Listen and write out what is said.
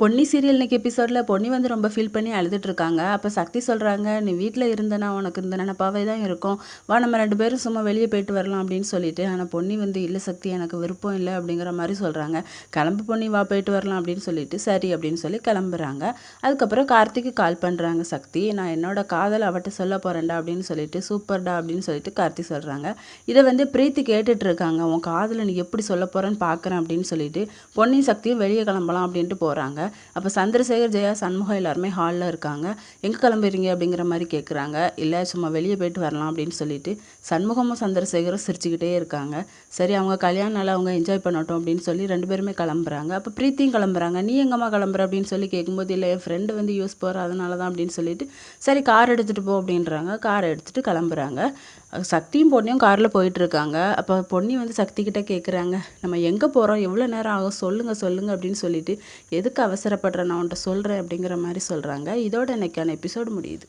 Ponni serial இன்னைக்கு எபிசோடில் பொன்னி வந்து ரொம்ப ஃபீல் பண்ணி அழுதுட்ருக்காங்க அப்போ சக்தி சொல்கிறாங்க நீ வீட்டில் இருந்தனா உனக்கு இந்த நினப்பாவே தான் இருக்கும். வா நம்ம ரெண்டு பேரும் சும்மா வெளியே போயிட்டு வரலாம் அப்படின்னு சொல்லிட்டு ஆனால் பொன்னி வந்து இல்லை சக்தி எனக்கு விருப்பம் இல்லை அப்படிங்கிற மாதிரி சொல்கிறாங்க கிளம்பு பொன்னி வா போயிட்டு வரலாம் அப்படின்னு சொல்லிட்டு சரி அப்படின்னு சொல்லி கிளம்புறாங்க. அதுக்கப்புறம் கார்த்திக்கு கால் பண்ணுறாங்க சக்தி நான் என்னோட காதல் அவட்ட சொல்ல போகிறேன்டா அப்படின்னு சொல்லிட்டு சூப்பர்டா அப்படின்னு சொல்லிட்டு கார்த்தி சொல்கிறாங்க இதை வந்து பிரீத்தி கேட்டுட்ருக்காங்க உன் காதலை நீ எப்படி சொல்ல போகிறேன்னு பார்க்குறேன் அப்படின்னு சொல்லிட்டு பொன்னி சக்தியும் வெளியே கிளம்பலாம் அப்படின்ட்டு போகிறாங்க அப்போ சந்திரசேகர் ஜெயா சண்முகம் எல்லாருமே ஹாலில் இருக்காங்க. எங்கே கிளம்புறீங்க அப்படிங்கிற மாதிரி கேட்குறாங்க இல்லை சும்மா வெளியே போயிட்டு வரலாம் அப்படின்னு சொல்லிட்டு சண்முகமும் சந்திரசேகரும் சிரிச்சுக்கிட்டே இருக்காங்க. சரி அவங்க கல்யாண நாள் அவங்க என்ஜாய் பண்ணட்டும் அப்படின்னு சொல்லி ரெண்டு பேருமே கிளம்புறாங்க. அப்போ பிரீத்தியும் கிளம்புறாங்க. நீ எங்கம்மா கிளம்புற அப்படின்னு சொல்லி கேட்கும்போது இல்லை என் ஃப்ரெண்டு வந்து யூஸ் போகிற அதனால தான் அப்படின்னு சொல்லிட்டு சரி கார் எடுத்துகிட்டு போ அப்படின்றாங்க. கார் எடுத்துகிட்டு கிளம்புறாங்க. சக்தியும் பொன்னியும் காரில் போயிட்டுருக்காங்க. அப்போ பொன்னி வந்து சக்திகிட்ட கேட்குறாங்க நம்ம எங்கே போகிறோம் எவ்வளோ நேரம் ஆகும்? சொல்லுங்கள் சொல்லுங்கள் அப்படின்னு சொல்லிட்டு எதுக்கு அவசரப்படுறேன்? நான் உன்ட்ட சொல்கிறேன் அப்படிங்கிற மாதிரி சொல்கிறாங்க இதோட இன்றைக்கான எபிசோடு முடியுது.